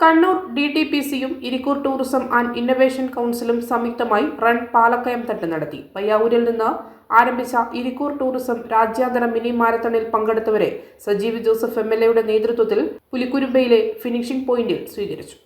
Kannur D T P സിയും Irikkur tourism and innovation കൗൺസിലും സംയുക്തമായി റൺ പാലക്കയം തട്ട് നടത്തി. പയ്യാവൂരിൽ നിന്ന് ആരംഭിച്ച ഇരിക്കൂർ ടൂറിസം രാജ്യാന്തര മിനി മാരത്തണിൽ പങ്കെടുത്തവരെ സജീവ് ജോസഫ് എം എൽ എയുടെ നേതൃത്വത്തിൽ പുലിക്കുരുമ്പയിലെ ഫിനിഷിംഗ് പോയിന്റിൽ സ്വീകരിച്ചു.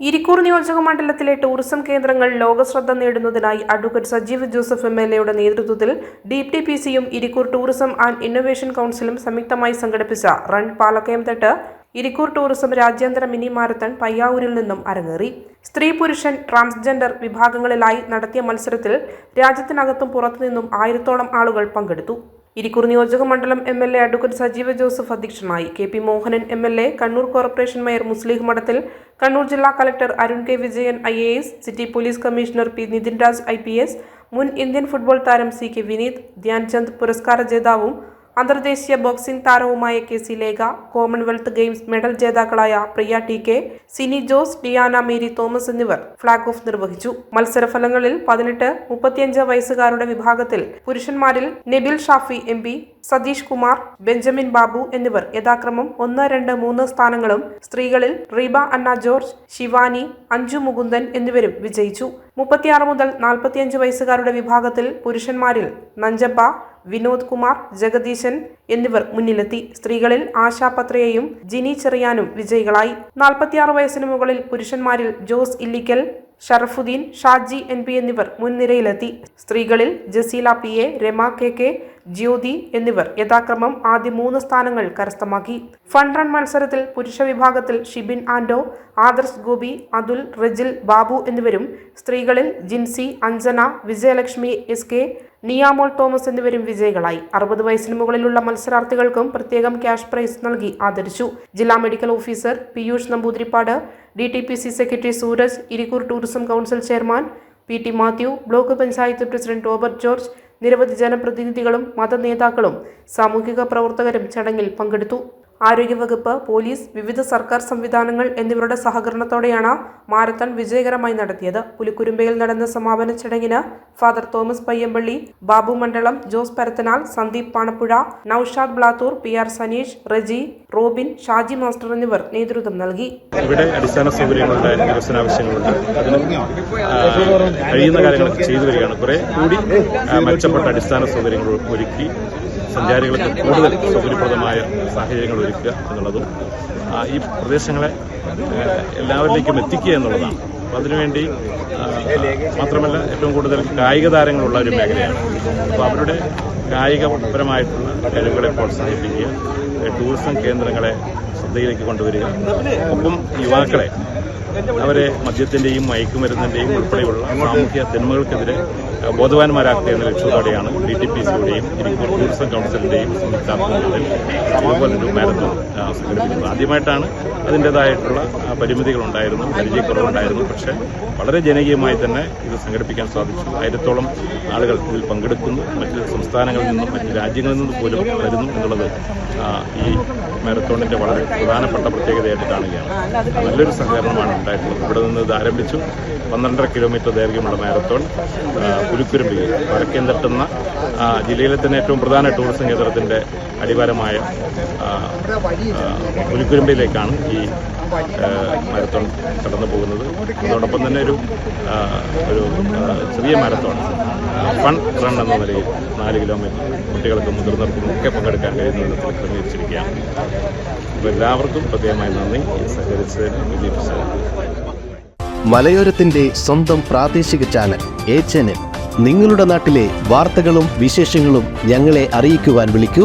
ഇരിക്കൂർ നിയോജക മണ്ഡലത്തിലെ ടൂറിസം കേന്ദ്രങ്ങൾ ലോകശ്രദ്ധ നേടുന്നതിനായി advocate Sajeev Joseph M L എയുടെ നേതൃത്വത്തിൽ ഡി ടി പി സിയും ഇരിക്കൂർ ടൂറിസം ആൻഡ് ഇന്നൊവേഷൻ കൗൺസിലും സംയുക്തമായി സംഘടിപ്പിച്ച റൺ പാലക്കയം തട്ട് ഇരിക്കൂർ ടൂറിസം രാജ്യാന്തര മിനി മാരത്തൺ പയ്യാവൂരിൽ നിന്നും അരങ്ങേറി. സ്ത്രീ പുരുഷൻ ട്രാൻസ്ജെൻഡർ വിഭാഗങ്ങളിലായി നടത്തിയ മത്സരത്തിൽ രാജ്യത്തിനകത്തും പുറത്തുനിന്നും ആയിരത്തോളം ആളുകൾ പങ്കെടുത്തു. ഇരിക്കൂർ നിയോജക മണ്ഡലം M L A advocate Sajeev Joseph അധ്യക്ഷനായി. K P Mohanan M L A Kannur corporation mayor Muslim Madathil Kannur ജില്ലാ collector Arun K Vijayan I A S city police commissioner P Nithin Raj I P S മുൻ Indian football താരം C K Vineeth Dhyan Chand പുരസ്കാര ജേതാവും അന്തർദേശീയ boxing താരവുമായ K C Lekha Commonwealth games medal ജേതാക്കളായ Priya T K Sini Jose Diana Mary Thomas എന്നിവർ flag off നിർവഹിച്ചു. മത്സരഫലങ്ങളിൽ പതിനെട്ട് മുപ്പത്തിയഞ്ച് വയസ്സുകാരുടെ വിഭാഗത്തിൽ പുരുഷന്മാരിൽ നെബിൽ ഷാഫി എം സതീഷ് കുമാർ ബെഞ്ചമിൻ ബാബു എന്നിവർ യഥാക്രമം ഒന്ന് രണ്ട് മൂന്ന് സ്ഥാനങ്ങളും സ്ത്രീകളിൽ റീബ അന്ന ജോർജ് ശിവാനി അഞ്ജു മുകുന്ദൻ എന്നിവരും വിജയിച്ചു. മുപ്പത്തിയാറ് മുതൽ നാൽപ്പത്തിയഞ്ച് വയസ്സുകാരുടെ വിഭാഗത്തിൽ പുരുഷന്മാരിൽ നഞ്ചപ്പ വിനോദ് കുമാർ ജഗദീശൻ എന്നിവർ മുന്നിലെത്തി. സ്ത്രീകളിൽ ആശാ പത്രയെയും ജിനി ചെറിയാനും വിജയികളായി. നാൽപ്പത്തിയാറ് വയസ്സിന് മുകളിൽ പുരുഷന്മാരിൽ ജോസ് ഇല്ലിക്കൽ ഷറഫുദ്ദീൻ ഷാജി എൻ പി എന്നിവർ മുൻനിരയിലെത്തി. സ്ത്രീകളിൽ Jaseela P A Rama K K Jyothi എന്നിവർ യഥാക്രമം ആദ്യ മൂന്ന് സ്ഥാനങ്ങൾ കരസ്ഥമാക്കി. ഫൺ റൺ മത്സരത്തിൽ പുരുഷ വിഭാഗത്തിൽ ഷിബിൻ ആൻഡോ ആദർശ് ഗോപി അതുൽ റജിൽ ബാബു എന്നിവരും സ്ത്രീകളിൽ Jincy Anjana Vijayalakshmi S K Niyamol Thomas എന്നിവരും വിജയികളായി. അറുപത് വയസ്സിന് മുകളിലുള്ള മത്സരാർത്ഥികൾക്കും പ്രത്യേകം ക്യാഷ് പ്രൈസ് നൽകി ആദരിച്ചു. ജില്ലാ medical officer Piyush Namboothiripad D T P C secretary Sooraj Irikkur tourism council chairman P T Mathew block panchayat president Robert George നിരവധി ജനപ്രതിനിധികളും മതനേതാക്കളും സാമൂഹിക പ്രവർത്തകരും ചടങ്ങിൽ പങ്കെടുത്തു. ആരോഗ്യവകുപ്പ് പോലീസ് വിവിധ സർക്കാർ സംവിധാനങ്ങൾ എന്നിവരുടെ സഹകരണത്തോടെയാണ് മാരത്തൺ വിജയകരമായി നടത്തിയത്. പുലിക്കുരുമ്പയിൽ നടന്ന സമാപന ചടങ്ങിന് ഫാദർ തോമസ് പയ്യമ്പള്ളി ബാബു മണ്ഡലം Jose Parathanal Sandeep Panappuzha Noushad Blathur P R Saneesh Reji Robin Shaji master എന്നിവർ നേതൃത്വം നൽകി. ഇവിടെ അടിസ്ഥാന സൗകര്യങ്ങളുണ്ട് വികസനാവശ്യങ്ങളുണ്ട് അതിന് കഴിയുന്ന കാര്യങ്ങൾ ചെയ്തു വരികയാണ്. കുറെ കൂടി മെച്ചപ്പെട്ട അടിസ്ഥാന സൗകര്യങ്ങൾ ഒരുക്കി സഞ്ചാരികൾക്ക് കൂടുതൽ സൗകര്യപ്രദമായ സാഹചര്യങ്ങൾ ഒരുക്കുക എന്നുള്ളതും ഈ പ്രദേശങ്ങളെ എല്ലാവരിലേക്കും എത്തിക്കുക എന്നുള്ളതാണ്. അപ്പോൾ അതിനുവേണ്ടി മാത്രമല്ല ഏറ്റവും കൂടുതൽ കായിക താരങ്ങളുള്ള ഒരു മേഖലയാണ്. അപ്പോൾ അവരുടെ കായികപരമായിട്ടുള്ള കഴിവുകളെ പ്രോത്സാഹിപ്പിക്കുക ടൂറിസം കേന്ദ്രങ്ങളെ ശ്രദ്ധയിലേക്ക് കൊണ്ടുവരിക ഒപ്പം യുവാക്കളെ അവരെ മദ്യത്തിന്റെയും മയക്കുമരുന്നിന്റെയും ഉൾപ്പെടെയുള്ള സാമൂഹ്യ തിന്മകൾക്കെതിരെ ബോധവാന്മാരാക്കുക എന്ന ലക്ഷ്യത്തോടെയാണ് ഡി ടി പി സിയുടെയും ഇരിക്കൂർ ടൂറിസം കൗൺസിലിന്റെയും സംയുക്താത്മകത്തിൽ ഇതുപോലൊരു മാരത്തോൺ സംഘടിപ്പിക്കുന്നത്. ആദ്യമായിട്ടാണ് അതിന്റെതായിട്ടുള്ള പരിമിതികളുണ്ടായിരുന്നു പരിചയക്കുറവുണ്ടായിരുന്നു. പക്ഷേ വളരെ ജനകീയമായി തന്നെ ഇത് സംഘടിപ്പിക്കാൻ സാധിച്ചു. ആയിരത്തോളം ആളുകൾ ഇതിൽ പങ്കെടുക്കുന്നു. മറ്റ് സംസ്ഥാനങ്ങളിൽ നിന്നും മറ്റ് രാജ്യങ്ങളിൽ നിന്നും പോലും വരുന്നു എന്നുള്ളത് ഈ മാരത്തോണിന്റെ വളരെ പ്രധാനപ്പെട്ട പ്രത്യേകതയായിട്ട് കാണുകയാണ്. നല്ലൊരു സഹകരണമാണ് ഉണ്ടായിട്ടുള്ളത് ഇവിടെ നിന്ന് ഇത് ആരംഭിച്ചു. പന്ത്രണ്ടര കിലോമീറ്റർ ദൈർഘ്യമുള്ള മാരത്തോൺ ആ, വടക്കേ തട്ടുന്ന ജില്ലയിലെ തന്നെ ഏറ്റവും പ്രധാന ടൂറിസം കേന്ദ്രത്തിന്റെ അടിവാരമായ പുലിക്കുരുമ്പിയിലേക്കാണ് ഈ മാരത്തോൺ കടന്നു പോകുന്നത്. അതോടൊപ്പം തന്നെ ഒരു ഒരു ചെറിയ മാരത്തോൺ ഫൺ റൺ എന്ന നിലയിൽ നാല് കിലോമീറ്റർ കുട്ടികൾക്കും മുതിർന്നവർക്കും ഒക്കെ പങ്കെടുക്കാൻ കഴിയുന്ന വിധത്തിൽ ക്രമീകരിച്ചിരിക്കുകയാണ്. അപ്പോൾ എല്ലാവർക്കും പ്രത്യേകമായി നന്ദി. സഹകരിച്ചതിന് വിജയിപ്പിച്ചത് മലയോരത്തിന്റെ സ്വന്തം പ്രാദേശിക ചാനൽ എ ചാനൽ. നിങ്ങളുടെ നാട്ടിലെ വാർത്തകളും വിശേഷങ്ങളും ഞങ്ങളെ അറിയിക്കുവാൻ വിളിക്കൂ.